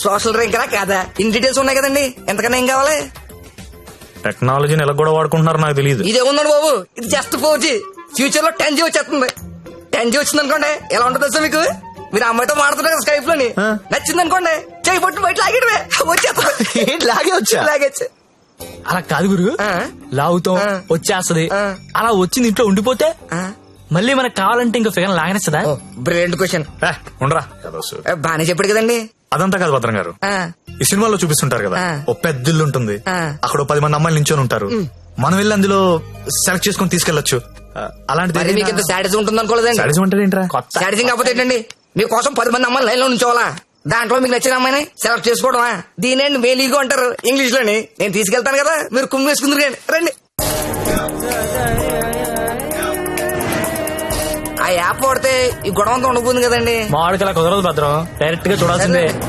Social ర్యాంకరా కాదా? In details ఉన్నాయి కదండి. ఎంతకన్నా ఏం కావాలి? టెక్నాలజీని ఎలా కూడా వాడుకుంటున్నారో నాకు తెలియదు ఇదే ఉందండి బాబు? ఇది జస్ట్ ఫోర్ జీ ఫ్యూచర్లో టెన్ జీ వచ్చేస్తుంది. టెన్ జీ వచ్చింది అనుకోండి ఎలా ఉంటుంది తెలుసా మీకు? మీరు అమ్మాయితో మాడుతున్నారు కదా స్కైప్లోని. నచ్చింది అనుకోండి చేయి పట్టు బయట లాగేయడమే. వచ్చేస్తుంది. ఏంటి లాగే వచ్చా లాగేచ్చు అలా కాదు గురు. లాగుతాం. వచ్చేస్తది. అలా వచ్చింది ఇంట్లో ఉండిపోతే. మళ్ళీ మనకు కావాలంటే ఇంకా ఫిగర్ లాగనేస్తుందా? బ్రిలియంట్ క్వశ్చన్ ఉండరా. కదోసు. బానే చెప్పాడు కదండి. అదంతా కాదు భద్రం గారు. ఆ. ఈ సినిమాలో చూపిస్తుంటారు కదా. ఓ పెద్ద ఇల్లు ఉంటుంది. అక్కడ పది మంది అమ్మాయిలు నించొని ఉంటారు. మనం వెళ్ళి అందులో సెలెక్ట్ చేసుకుని తీసుకెళ్ళొచ్చు మరి మీకు ఇంత సాడిజం ఉంటుంది అనుకోలేదండి Sadism అంటే ఏంట్రా? కొత్త సాడిజం కాకపోతే ఏంటండి? మీకోసం పది మంది అమ్మాయిలు లైన్లో ఉంచోవాలా దాంట్లో మీకు నచ్చిన అమ్మాయిని సెలెక్ట్ చేసుకోవడమా? దీనేండి మేలీగో అంటారు ఇంగ్లీష్లోని నేను తీసుకెళ్తాను కదా మీరు కుమ్మి వేసుకుందరు రండి రండి. ఆ యాప్ వాడితే ఈ గొడవ అంతా ఉండబోతుంది కదండి. మామిడికి అలా కుదరదు భద్రం. డైరెక్ట్గా చూడాల్సిందే